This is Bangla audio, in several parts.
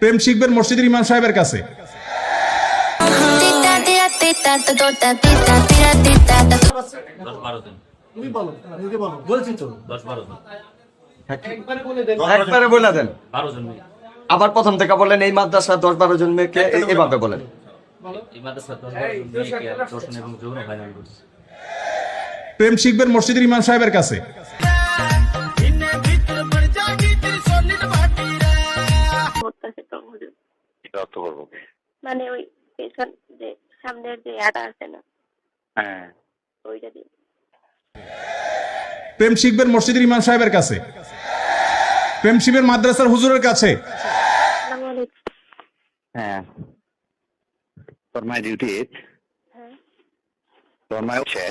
প্রেম শিখবেন মসজিদের ইমাম সাহেবের কাছে। আবার প্রথম থেকে বলেন এই মাদ্রাসা দশ বারো জন মেয়েকে এইভাবে বলেন। প্রেম শিখবেন মসজিদের ইমাম সাহেবের কাছে। এটা অর্থ করব মানে ওই পেছন যে সামনের যে আটা আছে না হ্যাঁ। ওইটা দিয়ে। প্রেম শিখবেন মসজিদের ইমাম সাহেবের কাছে। প্রেম শিবের মাদ্রাসার হুজুরের কাছে। হ্যাঁ। মাই ডিউটি হ্যাঁ। তোর মাই হচ্ছে?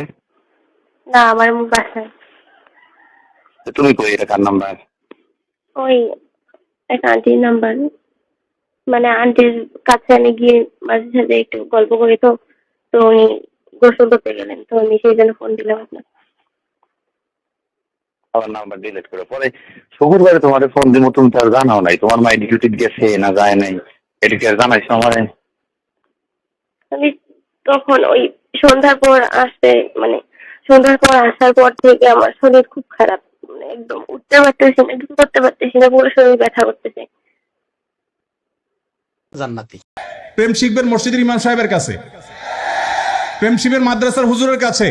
না আমার বাসায় তুমি কই? এটা কার নাম্বার ওই এক আন্টির নাম্বার মানে আন্টির কাছে আমি গিয়ে মাঝে সাঝে একটু গল্প করি তো তো উনি গোসল করতে গেলেন তো আমি সেই জন্য ফোন দিলাম আপনাকে। আমার নাম্বার ডিলিট করে। পরে শুক্রবারে তোমার ফোন দিব তুমি তো আর জানাও নাই। তোমার মাই ডিউটি গেছে না যায় নাই? এটা কি আর জানাইছো আমারে? আমি তখন ওই সন্ধ্যার পর আসতে মানে সন্ধ্যার পর আসার পর থেকে আমার শরীর খুব খারাপ। মানে একদম উঠতে পারতেছি না কিছু করতে পারতেছি না পুরো শরীর ব্যথা করতেছে। জান্নাতি। প্রেম শিখবেন মসজিদের ইমাম সাহেবের কাছে। প্রেম শিবের মাদ্রাসার হুজুরের কাছে।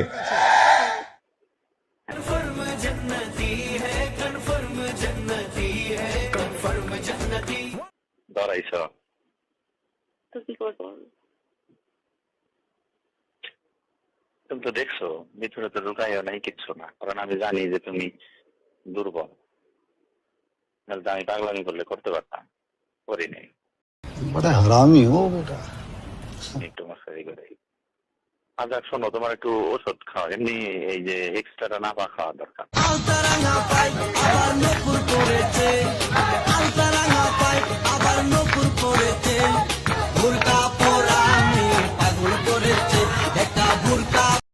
তুমি তো দেখছ ভিতরে তো ঢুকাইও নাই কিচ্ছু না। কারণ আমি জানি যে তুমি দুর্বল। আমি পাগলামি করলে করতে পারতাম করি নাই। বড় হারামি ও বেটা। একটু মাসারি করে আজাক শোনো তোমার একটু ওষুধ খাওয়া এমনি এই যে এক্সট্রাটা না পা খাওয়া দরকার। আলতারা না পায়তারা করেছে আবার নকুর করেছে।